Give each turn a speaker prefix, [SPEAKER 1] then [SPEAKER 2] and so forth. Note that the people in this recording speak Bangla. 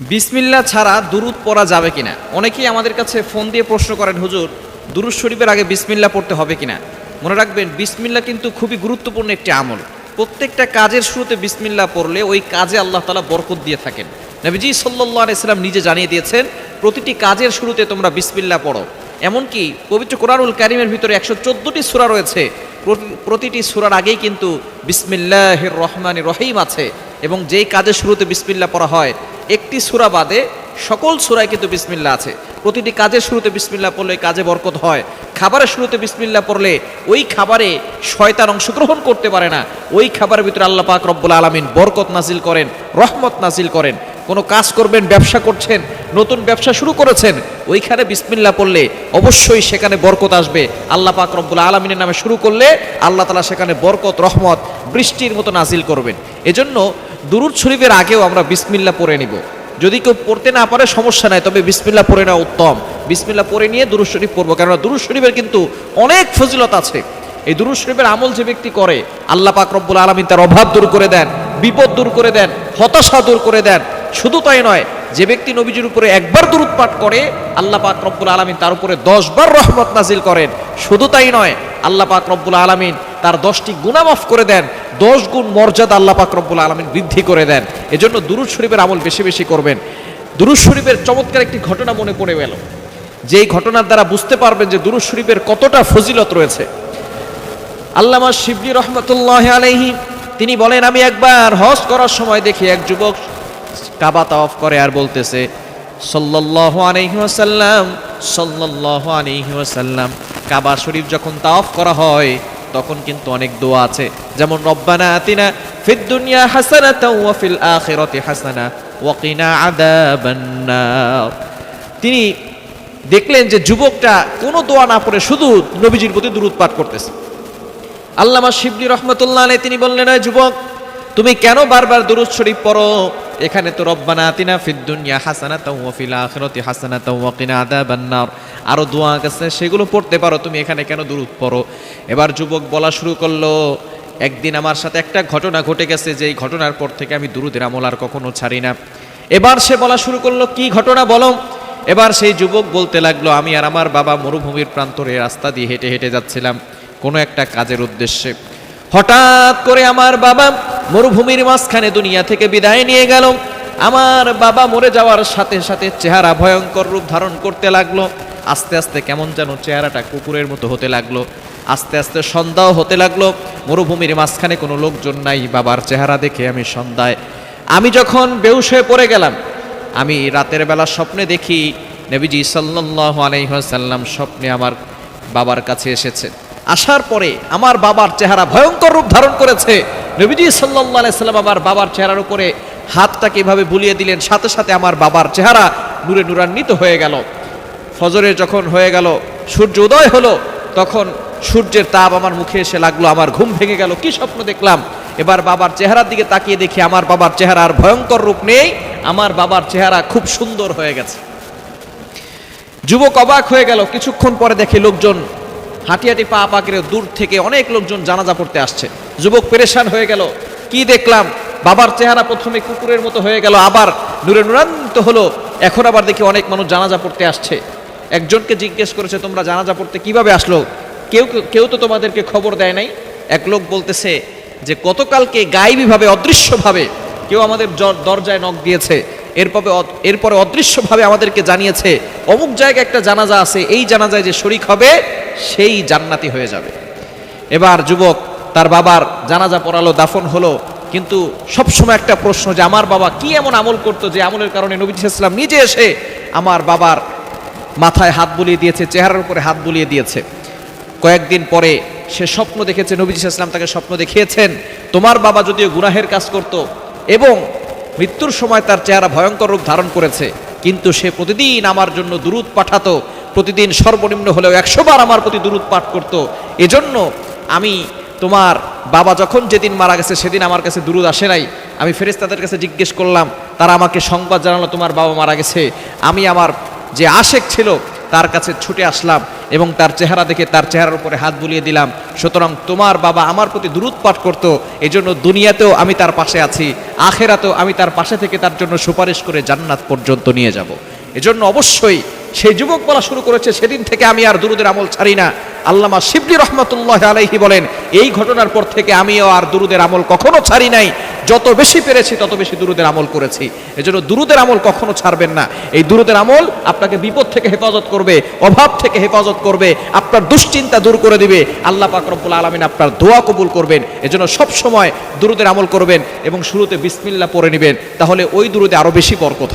[SPEAKER 1] বিসমিল্লা ছাড়া দুরুদ পড়া যাবে কিনা? অনেকেই আমাদের কাছে ফোন দিয়ে প্রশ্ন করেন, হুজুর, দুরুদ শরীফের আগে বিসমিল্লা পড়তে হবে কিনা? মনে রাখবেন বিসমিল্লা কিন্তু খুবই গুরুত্বপূর্ণ একটি আমল। প্রত্যেকটা কাজের শুরুতে বিসমিল্লা পড়লে ওই কাজে আল্লাহ তালা বরকত দিয়ে থাকেন। নবীজি সাল্লাহ আলাইসাল্লাম নিজে জানিয়ে দিয়েছেন, প্রতিটি কাজের শুরুতে তোমরা বিসমিল্লা পড়ো। এমনকি পবিত্র কোরআনুল কারিমের ভিতরে একশো চোদ্দোটি সুরা রয়েছে। প্রতিটি সুরার আগেই কিন্তু বিসমিল্লাহ রহমান রহিম আছে এবং যেই কাজের শুরুতে বিসমিল্লা পড়া হয় একটি সুরা বাদে সকল সুরায় কিন্তু বিসমিল্লা আছে। প্রতিটি কাজের শুরুতে বিসমিল্লা পড়লে কাজে বরকত হয়। খাবারের শুরুতে বিসমিল্লা পড়লে ওই খাবারে শয়তান অংশগ্রহণ করতে পারে না। ওই খাবারের ভিতরে আল্লাহ পাক রব্বুল আলমিন বরকত নাজিল করেন, রহমত নাজিল করেন। কোনো কাজ করবেন, ব্যবসা করছেন, নতুন ব্যবসা শুরু করেছেন, ওইখানে বিসমিল্লা পড়লে অবশ্যই সেখানে বরকত আসবে। আল্লাহ পাক রব্বুল আলমিনের নামে শুরু করলে আল্লাহ তালা সেখানে বরকত, রহমত, বৃষ্টির মতো নাজিল করবেন। এজন্য দুরুদ শরীফের আগেও আমরা বিসমিল্লা পড়ে নিব। যদি কেউ পড়তে না পারে, সমস্যা নাই, তবে বিসমিল্লা পড়ে নেওয়া উত্তম। বিসমিল্লা পড়ে নিয়ে দুরুদ শরীফ পড়ব। কেননা দুরুদ শরীফের কিন্তু অনেক ফজিলত আছে। এই দুরুদ শরীফের আমল যে ব্যক্তি করে, আল্লাহ পাক রব্বুল আলমিন তার অভাব দূর করে দেন, বিপদ দূর করে দেন, হতাশা দূর করে দেন। শুধু তাই নয়, যে ব্যক্তি নবীজির উপরে একবার দুরুদ পাঠ করে, আল্লাহ পাক রব্বুল আলমিন তার উপরে দশবার রহমত নাজিল করেন। শুধু তাই নয়, আল্লাহ পাক রব্বুল আলমিন তার দশটি গুণামাফ করে দেন, দশ গুণ মর্যাদা আল্লাহ পাক রব্বুল আলমিন বৃদ্ধি করে দেন। এজন্য দুরুদ শরীফের আমল বেশি বেশি করবেন। দুরুদ শরীফের চমৎকার একটি ঘটনা মনে পড়ে গেল। যেই ঘটনার দ্বারা বুঝতে পারবেন যে দুরুদ শরীফের কতটা ফজিলত রয়েছে। আল্লামা শিবলি রহমতুল্লাহ আলাইহি, তিনি বলেন, আমি একবার হজ করার সময় দেখি এক যুবক কাবা তাওয়াফ করে আর বলতেছে ওয়াসাল্লাম, সাল্লাল্লাহু আলাইহি ওয়াসাল্লাম, কাবা শরীফ যখন তাওয়াফ করা হয় তখন কিন্তু অনেক দোয়া আছে। যেমন, রব্বানা আতিনা ফিদ দুনিয়া হাসানাতাও ওয়া ফিল আখিরাতি হাসানা ওয়া কিনা আযাবান নার। তিনি দেখলেন যে যুবকটা কোনো দোয়া না পড়ে শুধু নবীজির প্রতি দুরুদ পাঠ করতেছে। আল্লামা শিবলি রহমতুল্লাহ আলাই তিনি বললেন "এই যুবক, তুমি কেন বারবার দুরুদ শরীফ পড়ো? এখানে তো রব্বানা আতিনা ফিদ দুনিয়া হাসানাতাও ওয়া ফিল আখিরাতি হাসানাতাও ওয়া কিনা আযাবান নার। আরও দোয়া আছে, সেগুলো পড়তে পারো, তুমি এখানে কেন দুরুদ পড়ো? এবার যুবক বলা শুরু করল, একদিন আমার সাথে একটা ঘটনা ঘটে গেছে যে এই ঘটনার পর থেকে আমি দুরুদের আমল আর কখনো ছাড়ি না। এবার সে বলা শুরু করল, কি ঘটনা বলো? এবার সেই যুবক বলতে লাগল, আমি আর আমার বাবা মরুভূমির প্রান্তরে রাস্তা দিয়ে হেঁটে হেঁটে যাচ্ছিলাম, কোনো একটা কাজের উদ্দেশ্যে। হঠাৎ করে আমার বাবা মরুভূমির মাঝখানে দুনিয়া থেকে বিদায় নিয়ে গেল। আমার বাবা মরে যাওয়ার সাথে সাথে চেহারা ভয়ঙ্কর রূপ ধারণ করতে লাগল। আস্তে আস্তে কেমন যেন চেহারাটা কুকুরের মতো হতে লাগল। আস্তে আস্তে সন্ধ্যাও হতে লাগল। মরুভূমির মাঝখানে কোনো লোকজন নাই বাবার চেহারা দেখে আমি সন্ধ্যায়। আমি যখন বেউস হয়ে পড়ে গেলাম, আমি রাতের বেলা স্বপ্নে দেখি নবীজি সাল্লাল্লাহু আলাইহি ওয়াসাল্লাম স্বপ্নে আমার বাবার কাছে এসেছে। আসার পরে আমার বাবার চেহারা ভয়ঙ্কর রূপ ধারণ করেছে। নবীজি আলাইহি সাল্লাম আমার বাবার চেহারার উপরে হাতটাকে এভাবে বুলিয়ে দিলেন, সাথে সাথে আমার বাবার চেহারা নূরে নূরান্বিত হয়ে গেল। ফজরে যখন হয়ে গেল, সূর্য উদয় হলো, তখন সূর্যের তাপ আমার মুখে এসে লাগল, আমার ঘুম ভেঙে গেল, কি স্বপ্ন দেখলাম। এবার বাবার চেহারার দিকে তাকিয়ে দেখি, আমার বাবার চেহারা আর ভয়ঙ্কর রূপ নেই, আমার বাবার চেহারা খুব সুন্দর হয়ে গেছে। যুবক অবাক হয়ে গেল, কিছুক্ষণ পরে দেখে লোকজন হাঁটি হাঁটি পা পা দূর থেকে অনেক লোকজন জানাজা পড়তে আসছে। যুবক পেরেশান হয়ে গেল। কি দেখলাম? বাবার চেহারা প্রথমে কুকুরের মতো হয়ে গেল, আবার নূরে নুরান্ত হলো। এখন আবার দেখি অনেক মানুষ জানাজা পড়তে আসছে। একজনকে জিজ্ঞেস করেছে, তোমরা জানাজা পড়তে কীভাবে আসলো? কেউ কেউ তো তোমাদেরকে খবর দেয় নাই। এক লোক বলতেছে যে, গতকালকে গায়েবীভাবে অদৃশ্যভাবে কেউ আমাদের দরজায় নখ দিয়েছে। এরপরে এরপরে অদৃশ্যভাবে আমাদেরকে জানিয়েছে, অমুক জায়গায় একটা জানাজা আছে, এই জানাজায় যে শরিক হবে, সেই জান্নাতি হয়ে যাবে। এবার যুবক তার বাবার জানাজা পড়ালো, দাফন হলো। কিন্তু সবসময় একটা প্রশ্ন যে, আমার বাবা কি এমন আমল করতো যে, আমলের কারণে নবী ইসলাম নিজে এসে আমার বাবার মাথায় হাত বুলিয়ে দিয়েছে, চেহারার উপরে হাত বুলিয়ে দিয়েছে। কয়েকদিন পরে সে স্বপ্ন দেখেছে, নবীজ ইসলাম তাকে স্বপ্ন দেখিয়েছেন, তোমার বাবা যদিও গুনাহের কাজ করত এবং মৃত্যুর সময় তার চেহারা ভয়ঙ্কর রূপ ধারণ করেছে, কিন্তু সে প্রতিদিন আমার জন্য দুরুদ পাঠাতো, প্রতিদিন সর্বনিম্ন হলেও একশোবার আমার প্রতি দুরুদ পাঠ করত, এজন্য আমি তোমার বাবা যখন যেদিন মারা গেছে, সেদিন আমার কাছে দুরুদ আসে নাই। আমি ফেরেশতাদের কাছে জিজ্ঞেস করলাম, তারা আমাকে সংবাদ জানালো, তোমার বাবা মারা গেছে। আমি আমার যে আশেক ছিল, তার কাছে ছুটে আসলাম এবং তার চেহারা দেখে তার চেহারার উপরে হাত বুলিয়ে দিলাম। সুতরাং তোমার বাবা আমার প্রতি দূরত পাঠ করতো, এজন্য দুনিয়াতেও আমি তার পাশে আছি, আখেরাতেও আমি তার পাশে থেকে তার জন্য সুপারিশ করে জান্নাত পর্যন্ত নিয়ে যাব। এজন্য অবশ্যই সেই যুবক বলা শুরু করেছে, সেদিন থেকে আমি আর দুরুদের আমল ছাড়ি না। আল্লামা শিবলি রহমতুল্লাহ আলাইহি বলেন, এই ঘটনার পর থেকে আমিও আর দুরুদের আমল কখনো ছাড়ি নাই। যত বেশি পেরেছি, তত বেশি দুরুদের আমল করেছি। এজন্য দুরুদের আমল কখনো ছাড়বেন না। এই দুরুদের আমল আপনাকে বিপদ থেকে হেফাজত করবে, অভাব থেকে হেফাজত করবে, আপনার দুশ্চিন্তা দূর করে দিবে। আল্লাহ পাক রব্বুল আলমিন আপনার দোয়া কবুল করবেন। এজন্য সব সময় দুরুদের আমল করবেন এবং শুরুতে বিসমিল্লাহ পড়ে নেবেন। তাহলে ওই দুরুদে আরও বেশি বরকত।